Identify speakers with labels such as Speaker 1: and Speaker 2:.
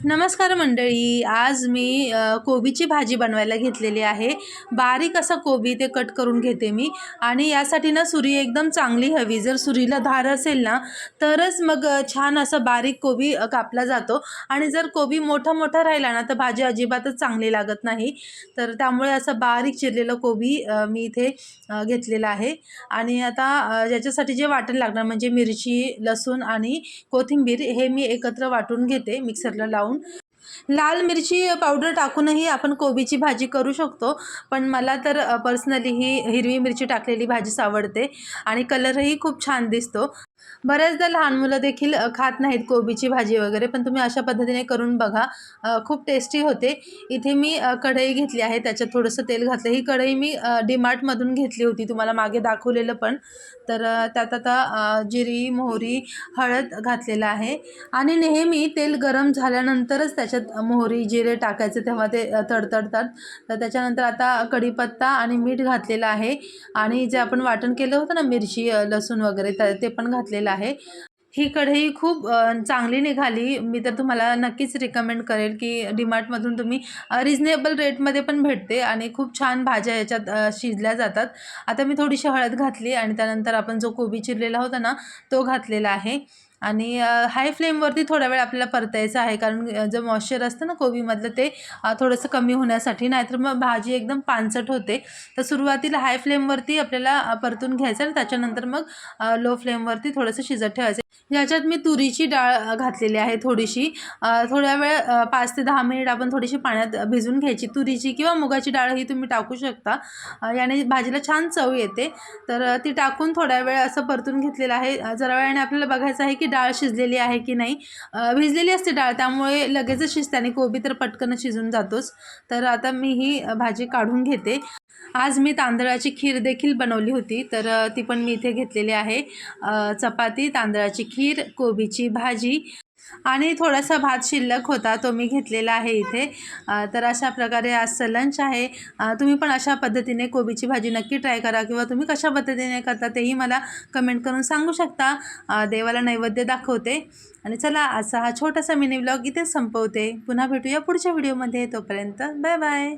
Speaker 1: नमस्कार मंडळी आज मी कोबीची भाजी बनवायला घेतलेली आहे. बारीक असा कोबी ते कट करून घेते मी. आणि यासाठी ना सुरी एकदम चांगली हवी. जर सुरीला धार असेल ना तरच मग छान असं बारीक कोबी कापला जातो. आणि जर कोबी मोठा मोठा राहिला ना तर भाजी अजिबातच चांगली लागत नाही. तर त्यामुळे असं बारीक चिरलेलं कोबी मी इथे घेतलेलं आहे. आणि आता ज्याच्यासाठी याच्यासाठी जे वाटण लागणार म्हणजे मिरची लसूण आणि कोथिंबीर हे मी एकत्र वाटून घेते. मिक्सरला लावून लाल मिरची पावडर टाकूनही आपण कोबीची भाजी करू शकतो. पण मला तर पर्सनली ही हिरवी मिरची टाकलेली भाजीच आवडते आणि कलरही खूप छान दिसतो. बऱ्याचदा लहान मुलं देखील खात नाहीत कोबीची भाजी वगैरे पण तुम्ही अशा पद्धतीने करून बघा. खूप टेस्टी होते. इथे मी कढई घेतली आहे. त्याच्यात थोडंसं तेल घातलं. ही कढई मी डीमार्टमधून घेतली होती. तुम्हाला मागे दाखवलेलं पण. तर त्यात आता जिरी मोहरी हळद घातलेलं आहे. आणि नेहमी तेल गरम झाल्यानंतरच त्याच्यात मोहरी जिरे टाकायचे. तेव्हा ते तडतडतात. तर त्याच्यानंतर आता कढीपत्ता आणि मीठ घातलेलं आहे. आणि जे आपण वाटण केलं होतं ना मिरची लसूण वगैरे तर ते पण घातलेलं आहे. ही कढई खूप चांगली निघाली. मी तर तुम्हाला नक्कीच रिकमेंड करेल की डीमार्टमधून तुम्ही रिजनेबल रेटमध्ये पण भेटते आणि खूप छान भाज्या याच्यात शिजल्या जातात. आता मी थोडीशी हळद घातली आणि त्यानंतर आपण जो कोबी चिरलेला होता ना तो घातलेला आहे. आणि हाय फ्लेमवरती थोडा वेळ आपल्याला परतायचं आहे. कारण जे मॉइश्चर असतं ना कोबीमधलं ते थोडंसं कमी होण्यासाठी. नाहीतर मग भाजी एकदम पानसट होते. तर सुरुवातीला हाय फ्लेमवरती आपल्याला परतून घ्यायचं आणि त्याच्यानंतर मग लो फ्लेमवरती थोडंसं शिजत ठेवायचं. याच्यात मी तुरीची डाळ घातलेली आहे थोडीशी. थोड्या वेळ पाच ते दहा मिनिट आपण थोडीशी पाण्यात भिजून घ्यायची. तुरीची किंवा मुगाची डाळ ही तुम्ही टाकू शकता. याने भाजीला छान चव येते. तर ती टाकून थोड्या वेळ असं परतून घेतलेलं आहे. जरा वेळाने आपल्याला बघायचं आहे की डाळ शिजलेली आहे की नाही? भिजलेली असते डाळ त्यामुळे लगेचच शिजते आणि कोबी तर पटकन शिजून जातोच. तर आता मी ही भाजी काढून घेते. आज मी तांदळाची खीर देखील बनवली होती तर ती पण मी इथे घेतलेली आहे. चपाती तांदळाची खीर कोबीची भाजी आणि थोडासा भात शिल्लक होता तो मी घेतलेला आहे इथे. तर अशा प्रकारे आजचं लंच आहे. तुम्ही पण अशा पद्धतीने कोबीची भाजी नक्की ट्राय करा किंवा तुम्ही कशा पद्धतीने करता तेही मला कमेंट करून सांगू शकता. देवाला नैवेद्य दाखवते. आणि चला आजचा हा छोटासा मिनी ब्लॉग इथेच संपवते. पुन्हा भेटूया पुढच्या व्हिडिओमध्ये तोपर्यंत बाय बाय